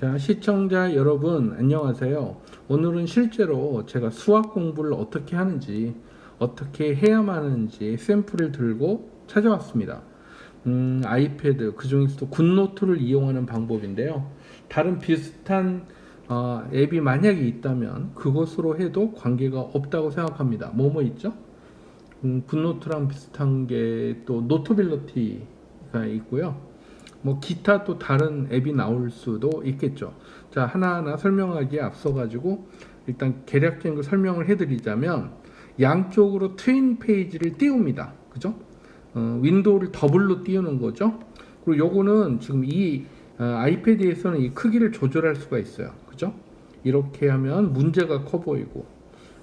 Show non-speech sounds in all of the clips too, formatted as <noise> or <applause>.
자, 시청자 여러분, 안녕하세요. 오늘은 실제로 제가 수학 공부를 어떻게 하는지, 어떻게 해야만 하는지 샘플을 들고 찾아왔습니다. 음, 아이패드, 그 중에서도 굿노트를 이용하는 방법인데요. 다른 비슷한 어, 앱이 만약에 있다면 그것으로 해도 관계가 없다고 생각합니다. 뭐뭐 있죠? 음, 굿노트랑 비슷한 게 또 노트빌리티가 있고요. 뭐 기타 또 다른 앱이 나올 수도 있겠죠. 자 하나하나 설명하기에 앞서 가지고 일단 개략적인 걸 설명을 해드리자면 양쪽으로 트윈 페이지를 띄웁니다. 그죠? 어, 윈도우를 더블로 띄우는 거죠. 그리고 요거는 지금 이 어, 아이패드에서는 이 크기를 조절할 수가 있어요. 그죠? 이렇게 하면 문제가 커 보이고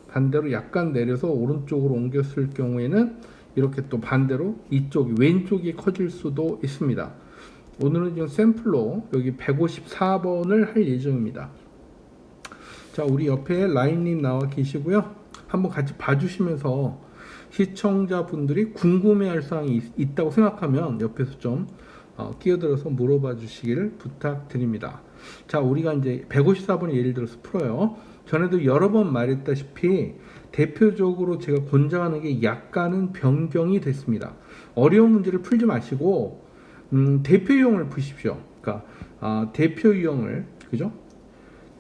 반대로 약간 내려서 오른쪽으로 옮겼을 경우에는 이렇게 또 반대로 이쪽 왼쪽이 커질 수도 있습니다. 오늘은 지금 샘플로 여기 154번을 할 예정입니다. 자, 우리 옆에 라인님 나와 계시고요. 한번 같이 봐주시면서 시청자분들이 궁금해할 사항이 있, 다고 생각하면 옆에서 좀 어, 끼어들어서 물어봐 주시기를 부탁드립니다. 자, 우리가 이제 154번 예를 들어서 풀어요. 전에도 여러 번 말했다시피 대표적으로 제가 권장하는 게 약간은 변경이 됐습니다. 어려운 문제를 풀지 마시고 음, 대표 유형을 푸십시오. 그러니까 아, 대표 유형을 그죠?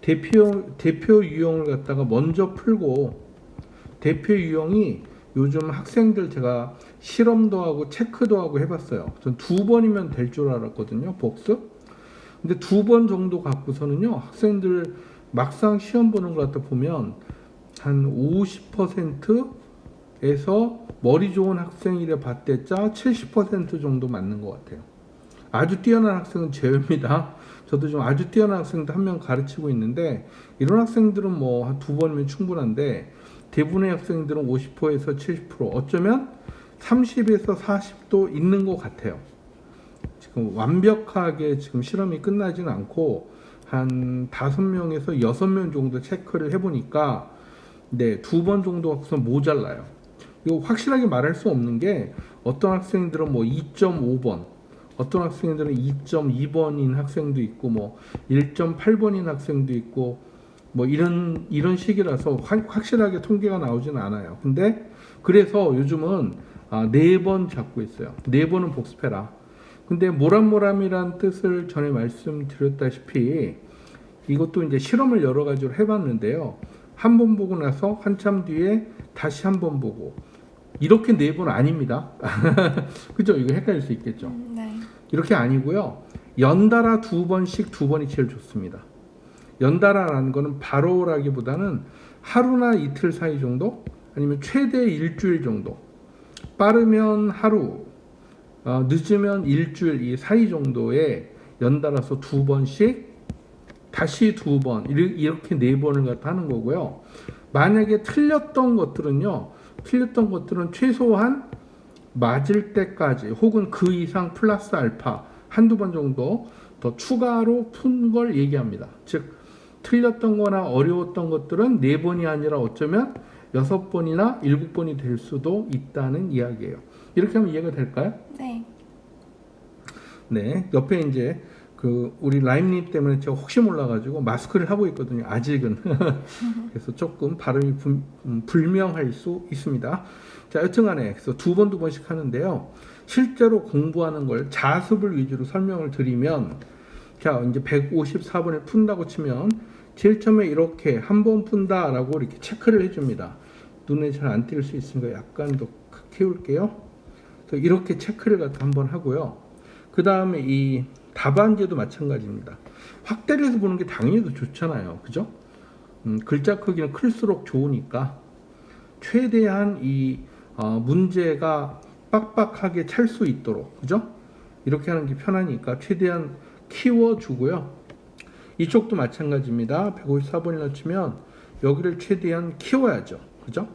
대표 대표 유형을 갖다가 먼저 풀고 대표 유형이 요즘 학생들 제가 실험도 하고 체크도 하고 해봤어요. 전 두 번이면 될 줄 알았거든요. 복습. 근데 두 번 정도 갖고서는요 학생들 막상 시험 보는 것 같다 보면 한 50%에서 머리 좋은 학생이래 봤대자 70% 정도 맞는 것 같아요. 아주 뛰어난 학생은 제외입니다. 저도 좀 아주 뛰어난 학생도 한 명 가르치고 있는데 이런 학생들은 뭐 한 두 번이면 충분한데 대부분의 학생들은 50%에서 70% 어쩌면 30에서 40도 있는 것 같아요. 지금 완벽하게 지금 실험이 끝나지는 않고 한 다섯 명에서 여섯 명 정도 체크를 해보니까 네, 두 번 정도 학생 모자라요. 이거 확실하게 말할 수 없는 게 어떤 학생들은 뭐 2.5번, 어떤 학생들은 2.2번인 학생도 있고 뭐 1.8번인 학생도 있고 뭐 이런 이런 식이라서 확, 확실하게 통계가 나오지는 않아요. 근데 그래서 요즘은 아, 네번 잡고 있어요. 네 번은 복습해라. 근데 모란모람이란 뜻을 전에 말씀드렸다시피 이것도 이제 실험을 여러 가지로 해봤는데요. 한 번 보고 나서 한참 뒤에 다시 한 번 보고 이렇게 네 번 아닙니다. <laughs> 그죠? 이거 헷갈릴 수 있겠죠. 음, 네. 이렇게 아니고요. 연달아 두 번씩 두 번이 제일 좋습니다. 연달아라는 거는 바로라기보다는 하루나 이틀 사이 정도 아니면 최대 일주일 정도 빠르면 하루 어, 늦으면 일주일 이 사이 정도에 연달아서 두 번씩 다시 두 번 이렇게 네 번을 갖다 하는 거고요. 만약에 틀렸던 것들은요. 틀렸던 것들은 최소한 맞을 때까지 혹은 그 이상 플러스 알파 한두 번 정도 더 추가로 푼 걸 얘기합니다. 즉 틀렸던 거나 어려웠던 것들은 네 번이 아니라 어쩌면 여섯 번이나 일곱 번이 될 수도 있다는 이야기예요. 이렇게 하면 이해가 될까요? 네. 네. 옆에 이제 그 우리 라임님 때문에 제가 혹시 몰라가지고 마스크를 하고 있거든요. 아직은 <laughs> 그래서 조금 발음이 분- 음, 불명할 수 있습니다. 자, 여튼간에 그래서 두 번 두 번씩 하는데요. 실제로 공부하는 걸 자습을 위주로 설명을 드리면 자 이제 154번을 푼다고 치면 제일 처음에 이렇게 한 번 푼다라고 이렇게 체크를 해줍니다. 눈에 잘 안 띌 수 있으니까 약간 더 키울게요. 그래서 이렇게 체크를 갖다 한번 하고요. 그 다음에 이 답안지도 마찬가지입니다. 확대를 해서 보는 게 당연히 더 좋잖아요. 그죠? 음, 글자 크기는 클수록 좋으니까 최대한 이 어, 문제가 빡빡하게 찰 수 있도록 그죠? 이렇게 하는 게 편하니까 최대한 키워주고요. 이쪽도 마찬가지입니다. 154번이나 치면 여기를 최대한 키워야죠. 그죠?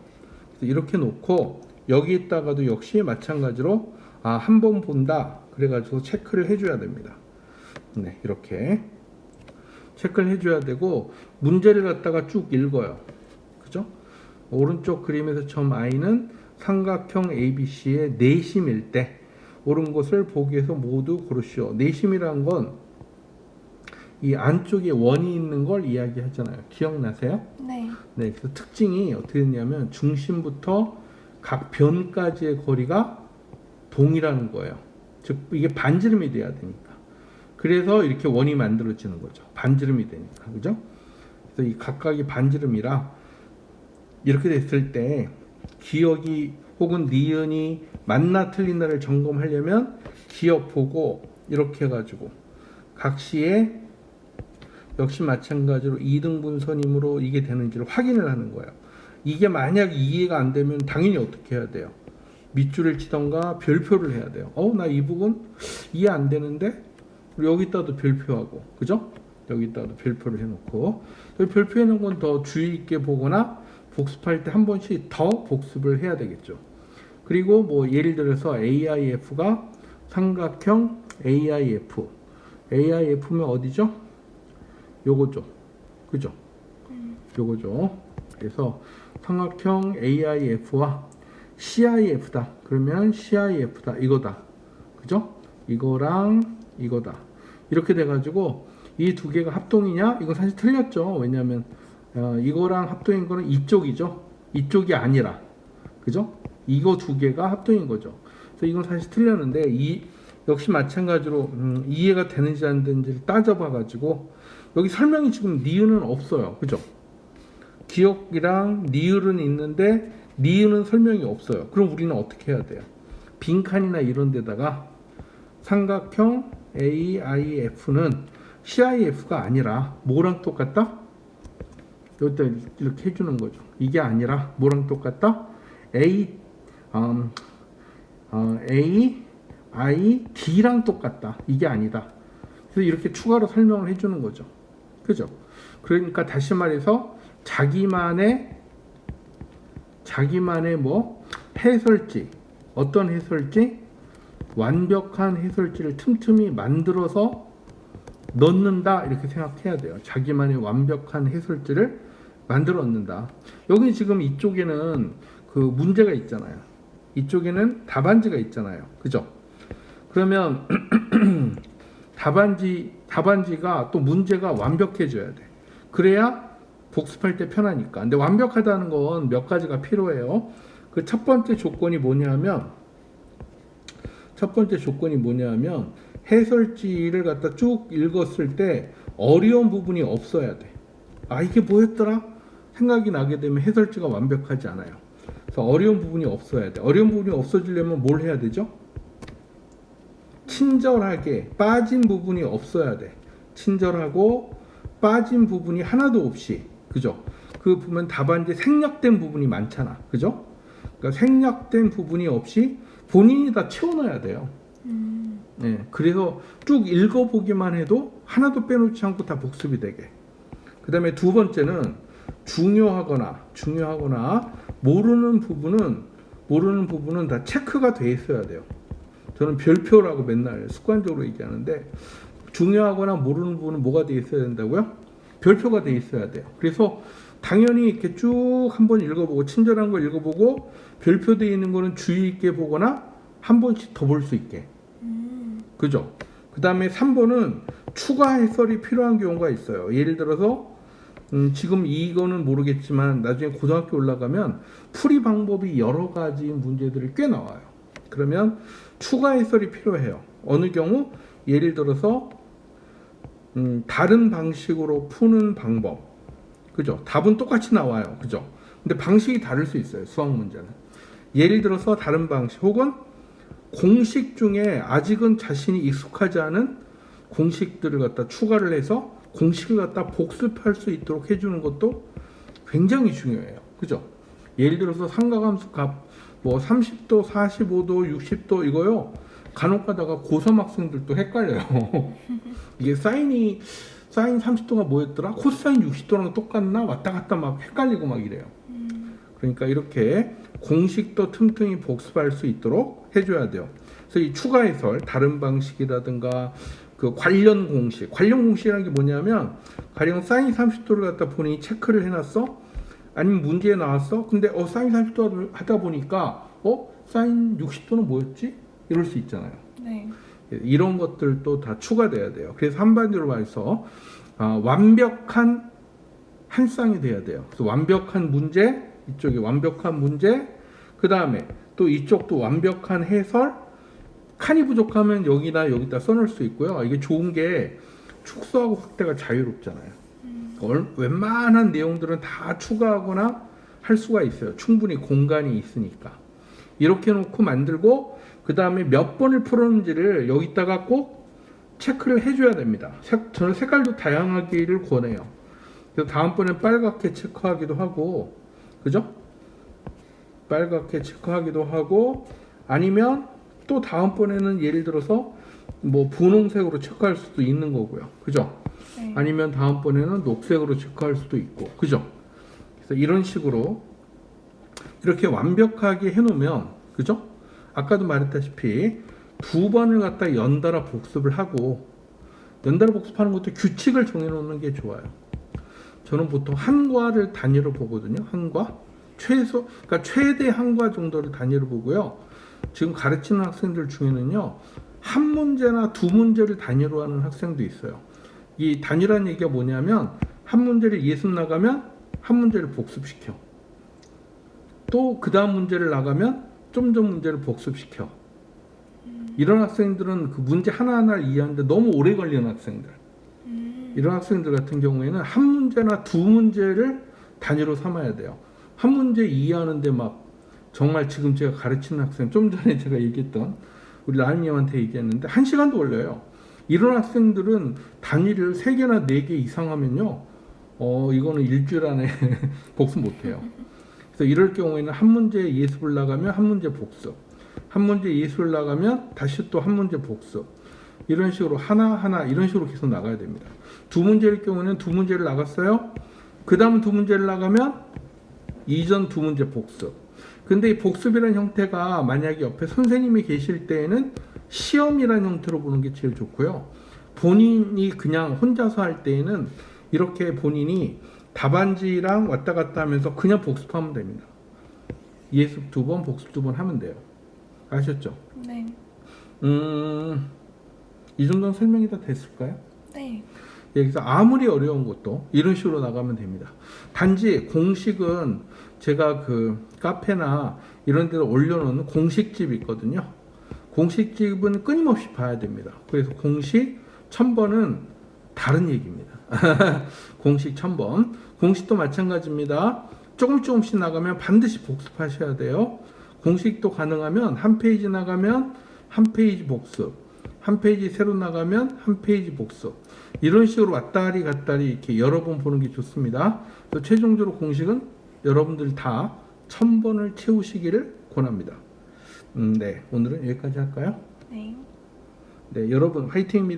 이렇게 놓고 여기에다가도 역시 마찬가지로 아, 한 번 본다. 그래가지고 체크를 해줘야 됩니다. 네, 이렇게 체크를 해줘야 되고 문제를 갖다가 쭉 읽어요. 그죠? 오른쪽 그림에서 처음 i는 삼각형 ABC의 내심일 때 옳은 것을 보기에서 모두 고르시오. 내심이란 건 이 안쪽에 원이 있는 걸 이야기하잖아요. 기억나세요? 네. 네, 그래서 특징이 어떻게 됐냐면 중심부터 각 변까지의 거리가 동일하는 거예요. 즉 이게 반지름이 돼야 되니까. 그래서 이렇게 원이 만들어지는 거죠. 반지름이 되니까, 그죠? 그래서 이 각각이 반지름이라 이렇게 됐을 때 기억이 혹은 니은이 맞나 틀리나를 점검하려면 기억 보고 이렇게 해가지고 각 시에 역시 마찬가지로 2등분 선임으로 이게 되는지를 확인을 하는 거예요. 이게 만약 이해가 안 되면 당연히 어떻게 해야 돼요? 밑줄을 치던가 별표를 해야 돼요. 어, 나 이 부분 이해 안 되는데 여기다도 별표하고, 그죠? 여기다도 별표를 해놓고 여기 별표해 놓은 건 더 주의 있게 보거나 복습할 때 한 번씩 더 복습을 해야 되겠죠. 그리고 뭐 예를 들어서 AIF가 삼각형 AIF, AIF면 어디죠? 요거죠, 그죠? 요거죠. 그래서 삼각형 AIF와 CIF다. 그러면 CIF다. 이거다. 그죠? 이거랑 이거다. 이렇게 돼가지고 이 두 개가 합동이냐? 이건 사실 틀렸죠. 왜냐하면 어, 이거랑 합동인 거는 이쪽이죠. 이쪽이 아니라. 그죠? 이거 두 개가 합동인 거죠. 그래서 이건 사실 틀렸는데 이 역시 마찬가지로 음, 이해가 되는지 안 되는지를 따져봐가지고 여기 설명이 지금 니은은 없어요. 그죠? 기억이랑 니을은 있는데 니은은 설명이 없어요. 그럼 우리는 어떻게 해야 돼요? 빈칸이나 이런 데다가 삼각형 AIF는 CIF가 아니라 뭐랑 똑같다? 여기다 이렇게 해주는 거죠. 이게 아니라 뭐랑 똑같다? A 음, 어, A I D랑 똑같다. 이게 아니다. 그래서 이렇게 추가로 설명을 해주는 거죠. 그죠? 그러니까 다시 말해서 자기만의 자기만의 뭐 해설지 어떤 해설지 완벽한 해설지를 틈틈이 만들어서 넣는다 이렇게 생각해야 돼요. 자기만의 완벽한 해설지를 만들어 넣는다. 여기 지금 이쪽에는 그 문제가 있잖아요. 이쪽에는 답안지가 있잖아요. 그죠? 그러면 <clears throat> 답안지 답안지가 또 문제가 완벽해져야 돼. 그래야 복습할 때 편하니까. 근데 완벽하다는 건 몇 가지가 필요해요. 그 첫 번째 조건이 뭐냐면 첫 번째 조건이 뭐냐면 해설지를 갖다 쭉 읽었을 때 어려운 부분이 없어야 돼. 아 이게 뭐였더라? 생각이 나게 되면 해설지가 완벽하지 않아요. 그래서 어려운 부분이 없어야 돼. 어려운 부분이 없어지려면 뭘 해야 되죠? 친절하게 빠진 부분이 없어야 돼. 친절하고 빠진 부분이 하나도 없이 그죠? 그 보면 답안지 생략된 부분이 많잖아. 그죠? 그러니까 생략된 부분이 없이 본인이 다 채워놔야 돼요. 음. 네, 그래서 쭉 읽어보기만 해도 하나도 빼놓지 않고 다 복습이 되게. 그 다음에 두 번째는 중요하거나 중요하거나 모르는 부분은 모르는 부분은 다 체크가 돼 있어야 돼요. 저는 별표라고 맨날 습관적으로 얘기하는데 중요하거나 모르는 부분은 뭐가 돼 있어야 된다고요? 별표가 돼 있어야 돼요. 그래서 당연히 이렇게 쭉 한번 읽어보고 친절한 걸 읽어보고 별표돼 있는 거는 주의 있게 보거나 한 번씩 더 볼 수 있게. 음. 그죠? 그 다음에 3번은 추가 해설이 필요한 경우가 있어요. 예를 들어서 음, 지금 이거는 모르겠지만 나중에 고등학교 올라가면 풀이 방법이 여러 가지 문제들이 꽤 나와요. 그러면 추가 해설이 필요해요. 어느 경우 예를 들어서 음, 다른 방식으로 푸는 방법. 그죠? 답은 똑같이 나와요. 그죠? 근데 방식이 다를 수 있어요. 수학 문제는. 예를 들어서 다른 방식 혹은 공식 중에 아직은 자신이 익숙하지 않은 공식들을 갖다 추가를 해서 공식을 갖다 복습할 수 있도록 해주는 것도 굉장히 중요해요. 그죠? 예를 들어서 삼각함수 값, 뭐 30도, 45도, 60도 이거요. 간혹 가다가 고3 학생들도 헷갈려요. <laughs> 이게 사인이, 사인 30도가 뭐였더라? 코사인 60도랑 똑같나? 왔다 갔다 막 헷갈리고 막 이래요. 그러니까 이렇게 공식도 틈틈이 복습할 수 있도록 해줘야 돼요. 그래서 이 추가 해설, 다른 방식이라든가 그 관련 공식, 관련 공식이라는 게 뭐냐면 가령 사인 30도를 갖다 본인이 체크를 해놨어? 아니면 문제에 나왔어? 근데 어 사인 30도 하다 보니까 어 사인 60도는 뭐였지? 이럴 수 있잖아요. 네. 이런 것들도 다 추가돼야 돼요. 그래서 한마디로 말해서 아, 완벽한 한 쌍이 돼야 돼요. 그래서 완벽한 문제, 이쪽이 완벽한 문제, 그 다음에 또 이쪽도 완벽한 해설, 칸이 부족하면 여기다 여기다 써놓을 수 있고요. 이게 좋은 게 축소하고 확대가 자유롭잖아요. 얼- 웬만한 내용들은 다 추가하거나 할 수가 있어요. 충분히 공간이 있으니까. 이렇게 놓고 만들고 그 다음에 몇 번을 풀었는지를 여기다가 꼭 체크를 해줘야 됩니다. 색- 저는 색깔도 다양하기를 권해요. 그래서 다음번엔 빨갛게 체크하기도 하고, 그죠? 빨갛게 체크하기도 하고, 아니면 또 다음번에는 예를 들어서 뭐 분홍색으로 체크할 수도 있는 거고요. 그죠? 네. 아니면 다음번에는 녹색으로 체크할 수도 있고, 그죠? 그래서 이런 식으로 이렇게 완벽하게 해놓으면, 그죠? 아까도 말했다시피 두 번을 갖다 연달아 복습을 하고 연달아 복습하는 것도 규칙을 정해놓는 게 좋아요. 저는 보통 한 과를 단위로 보거든요. 한 과. 최소, 그러니까 최대 한과 정도를 단위로 보고요. 지금 가르치는 학생들 중에는요, 한 문제나 두 문제를 단위로 하는 학생도 있어요. 이 단위라는 얘기가 뭐냐면, 한 문제를 예습 나가면 한 문제를 복습시켜. 또 그 다음 문제를 나가면 좀 전 문제를 복습시켜. 이런 학생들은 그 문제 하나하나를 이해하는데 너무 오래 걸리는 학생들. 음. 이런 학생들 같은 경우에는 한 문제나 두 문제를 단위로 삼아야 돼요. 한 문제 이해하는데 막 정말 지금 제가 가르치는 학생 좀 전에 제가 얘기했던 우리 라임님한테 얘기했는데 한 시간도 걸려요. 이런 학생들은 단위를 세 개나 네 개 이상 하면요. 어 이거는 일주일 안에 <laughs> 복습 못 해요. 그래서 이럴 경우에는 한 문제 예습을 나가면 한 문제 복습. 한 문제 예습을 나가면 다시 또 한 문제 복습. 이런 식으로 하나하나 이런 식으로 계속 나가야 됩니다. 두 문제일 경우는 두 문제를 나갔어요. 그 다음 두 문제를 나가면 이전 두 문제 복습. 근데 이 복습이라는 형태가 만약에 옆에 선생님이 계실 때에는 시험이라는 형태로 보는 게 제일 좋고요. 본인이 그냥 혼자서 할 때에는 이렇게 본인이 답안지랑 왔다 갔다 하면서 그냥 복습하면 됩니다. 예습 두 번, 복습 두 번 하면 돼요. 아셨죠? 네. 음, 이 정도는 설명이 다 됐을까요? 네. 여기서 아무리 어려운 것도 이런 식으로 나가면 됩니다. 단지 공식은 제가 그 카페나 이런 데서 올려놓는 공식집이 있거든요. 공식집은 끊임없이 봐야 됩니다. 그래서 공식 1000번은 다른 얘기입니다. <laughs> 공식 1000번. 공식도 마찬가지입니다. 조금 조금씩 나가면 반드시 복습하셔야 돼요. 공식도 가능하면 한 페이지 나가면 한 페이지 복습. 한 페이지 새로 나가면 한 페이지 복습. 이런 식으로 왔다리 갔다리 이렇게 여러 번 보는 게 좋습니다. 그래서 최종적으로 공식은 여러분들 다 1000번을 채우시기를 권합니다. 음, 네. 오늘은 여기까지 할까요? 네. 네, 여러분 화이팅입니다.